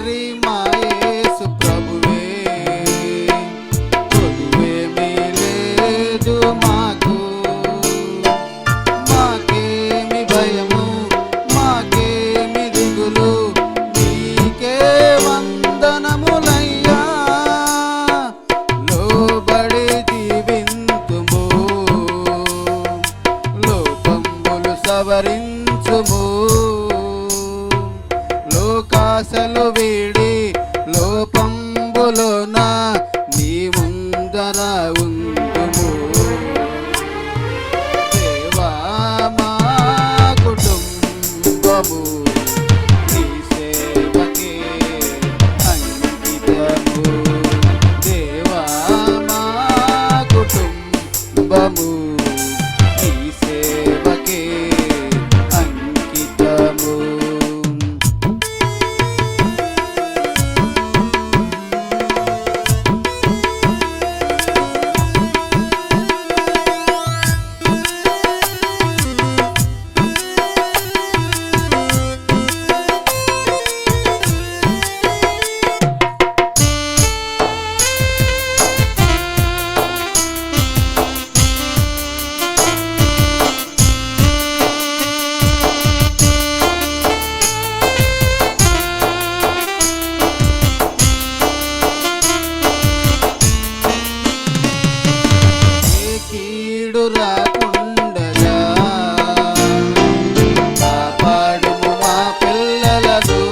Harima. కీడు రాకుండా కాపాడుము మా పిల్లలకు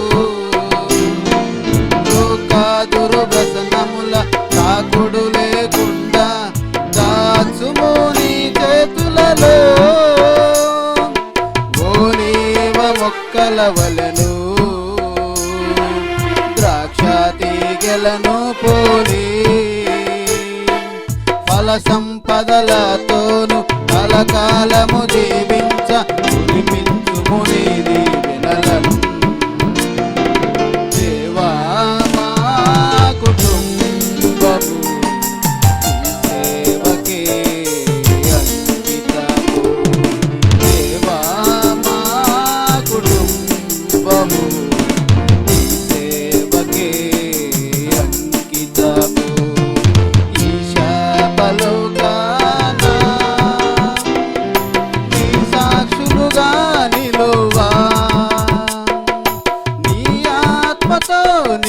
కాదురు వ్యసనముల కాకుడు లేకుండా దాచుము నీ చేతులలో. ఓలీవ మొక్కల వలను. ద్రాక్ష తీగలను పోలి. ఫల సంపదలతోను కలకాలము జీవించ కురిపించుము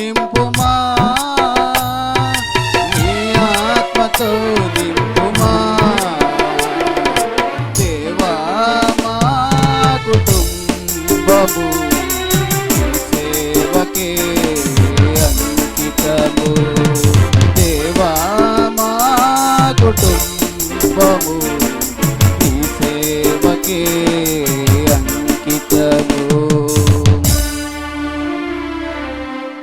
నింపుమా? నీ ఆత్మతో నింపుమా? దేవా మా కుటుంబము